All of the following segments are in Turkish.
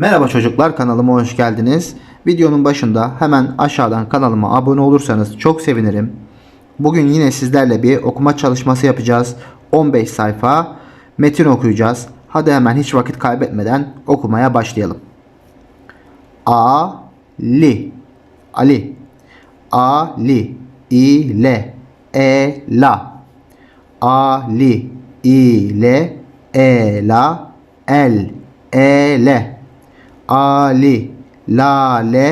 Merhaba çocuklar kanalıma hoş geldiniz. Videonun başında hemen aşağıdan kanalıma abone olursanız çok sevinirim. Bugün yine sizlerle bir okuma çalışması yapacağız. 15 sayfa metin okuyacağız. Hadi hemen hiç vakit kaybetmeden okumaya başlayalım. A li Ali Ali ile e la Ali ile e la el ele Ali lale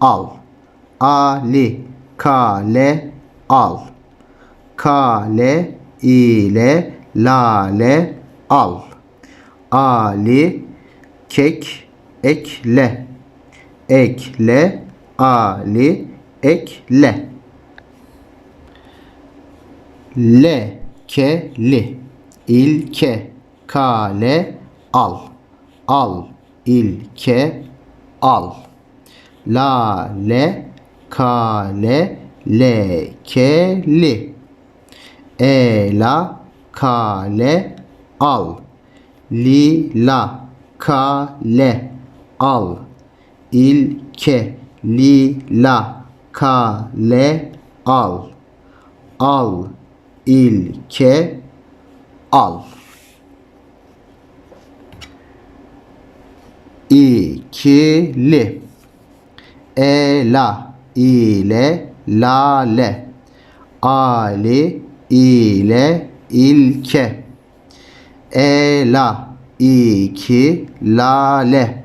al. Ali kale al. Kale ile lale al. Ali kek ekle. Ekle Ali ekle. Lekeli ilke kale al. Al ilke al. Lale kale lekeli ela kale al. Lila kale al. İlke lila kale al. Al ilke al ikili. Ela ile lale. Ali ile ilke. Ela iki lale.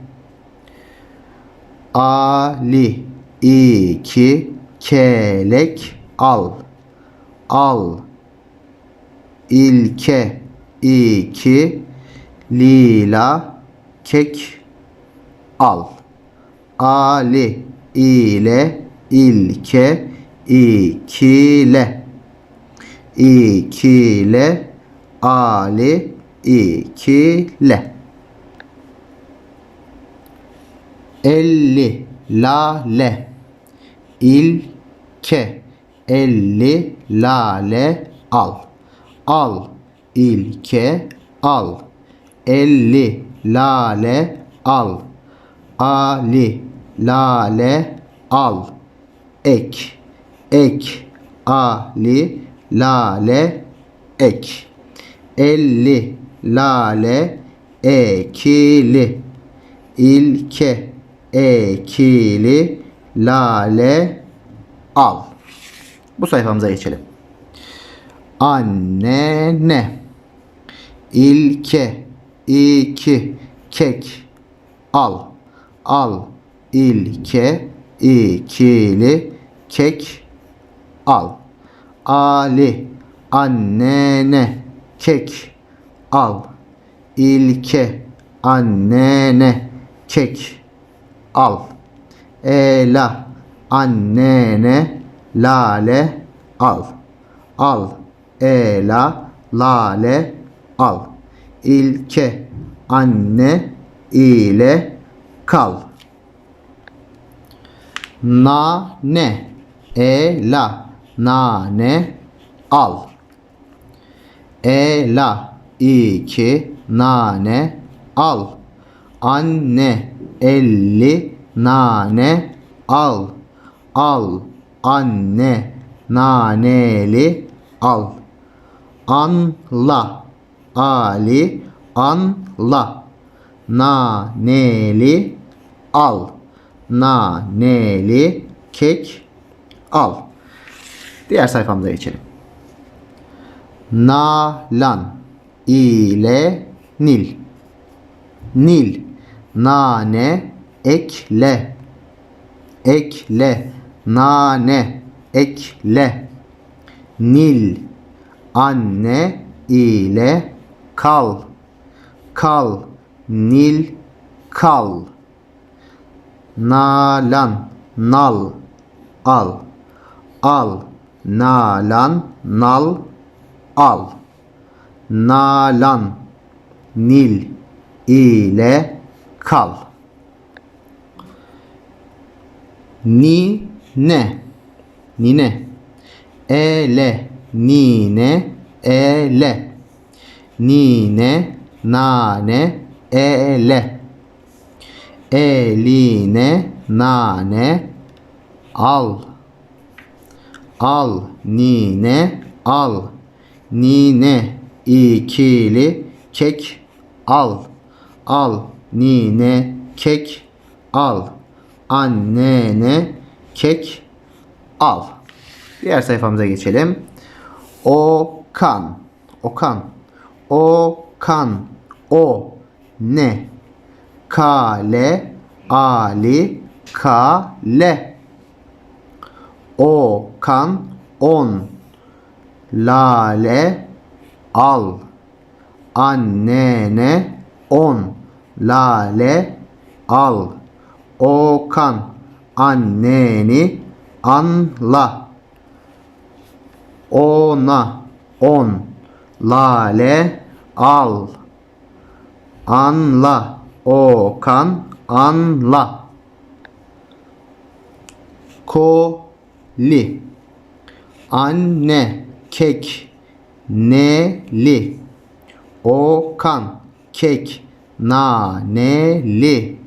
Ali iki kelek al. Al. İlke iki lila kek al. Ali ile ilke ikile. İkile ali ikile. Elli lale. İlke elli lale al. Al ilke al. Elli lale al ali. Lale. Al. Ek. Ek. Ali. Lale. Ek. Elli. Lale. Ekili. İlke. Ekili. Lale. Al. Bu sayfamıza geçelim. Annene ilke. İki. Kek. Al al ilke ikili kek al. Ali annene kek al. İlke annene kek al. Ela annene lale al. Al ela lale al. İlke anne ile kal. Nane. Ela. Nane. Al. Ela. İki. Nane. Al. Anne. Elli. Nane. Al. Al. Anne. Naneli. Al. Anla. Ali. Anla naneli al. Naneli kek al. Diğer sayfamıza geçelim. Nalan ile nil. Nil nane ekle. Ekle nane ekle. Nil anne ile kal. Kal nil kal. Nalan nal. Al. Al. Nalan nal. Al. Nalan nil ile kal. Ni ne? Nine. Ele. Nine. Ele. Nine. Nane ele Eline nane al. Al nine al. Nine ikili kek al. Al nine kek al. Annene kek al. Diğer sayfamıza geçelim. Okan. Okan. Okan. O. Ne. Kale. Ali. Kale. Okan. On. Lale. Al. Annene. On. Lale. Al. Okan. Anneni. Anla ona on lale al anla. Okan anla. Koli. Anne kek. Neli. Okan kek. Naneli.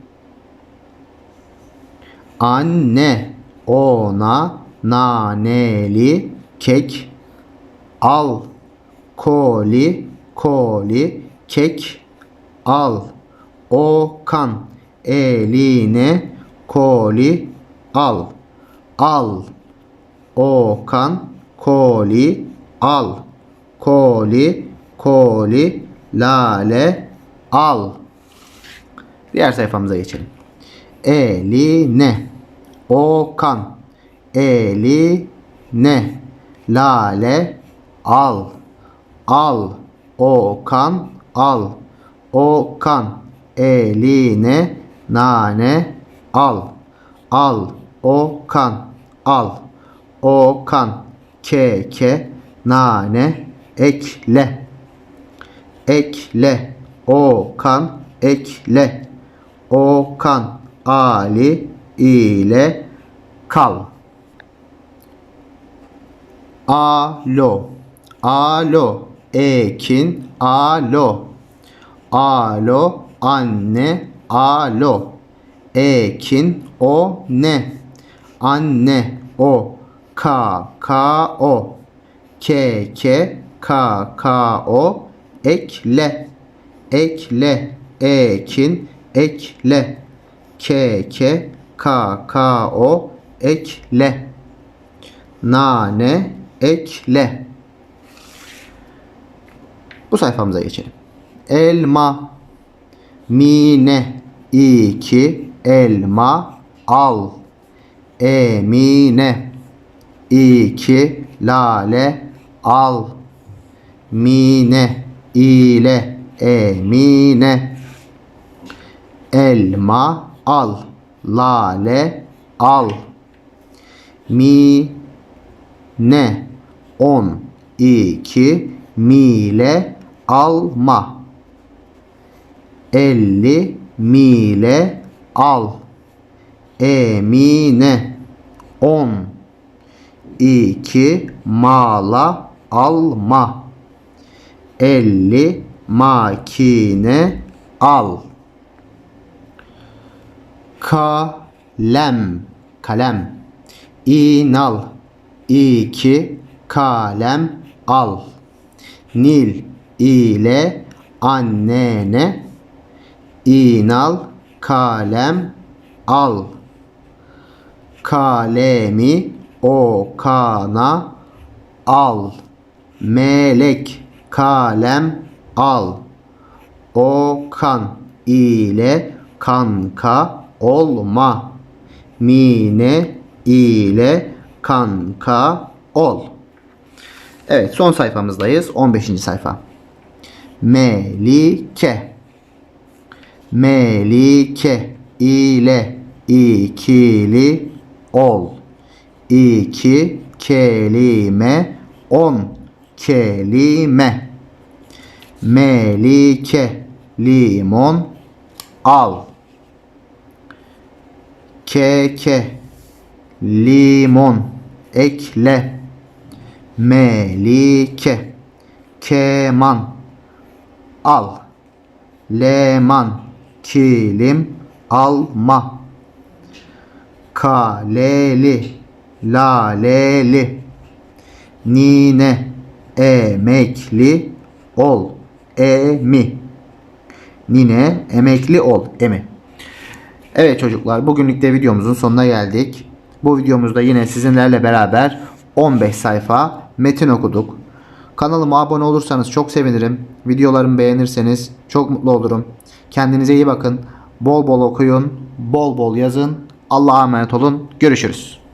Anne ona naneli. Kek. Al. Koli koli kek al. Okan eline koli al. Al. Okan koli al. Koli koli lale al. Diğer sayfamıza geçelim. Eline. Okan eline lale al. Al. Okan al okan eline nane al. Al okan al. Okan keke nane ekle. Ekle. Okan ekle. Okan ali ile kal. Alo. Alo. Ekin alo alo anne alo. Ekin o ne? Anne o ka ka o keke ka ka o ekle. Ekle ekin ekle. Keke ka ka o ekle. Nane ekle. Bu sayfamıza geçelim elma. Mine. İki. Elma. Al. Emine. İki. Lale. Al. Mine. İle. Emine. Elma. Al. Lale. Al. Mi ne on. İki. Mile. Alma elli mile al. Emine. On. İki mala alma. Elli makine al. Kalem. Kalem. İnal. İki kalem al. Nil ile annene inal kalem al kalemi o kana al melek kalem al okan ile kanka olma mine ile kanka ol. Evet son sayfamızdayız. 15. sayfa. Melike. Melike ile ikili ol. İki kelime on kelime. Melike limon al. Keke limon ekle. Melike keman al. Leman kilim alma kaleli laleli nine emekli ol emi nine emekli ol emi Evet çocuklar bugünlük de videomuzun sonuna geldik. Bu videomuzda yine sizinlerle beraber 15 sayfa metin okuduk. Kanalıma abone olursanız çok sevinirim. Videolarımı beğenirseniz çok mutlu olurum. Kendinize iyi bakın. Bol bol okuyun, bol bol yazın. Allah'a emanet olun. Görüşürüz.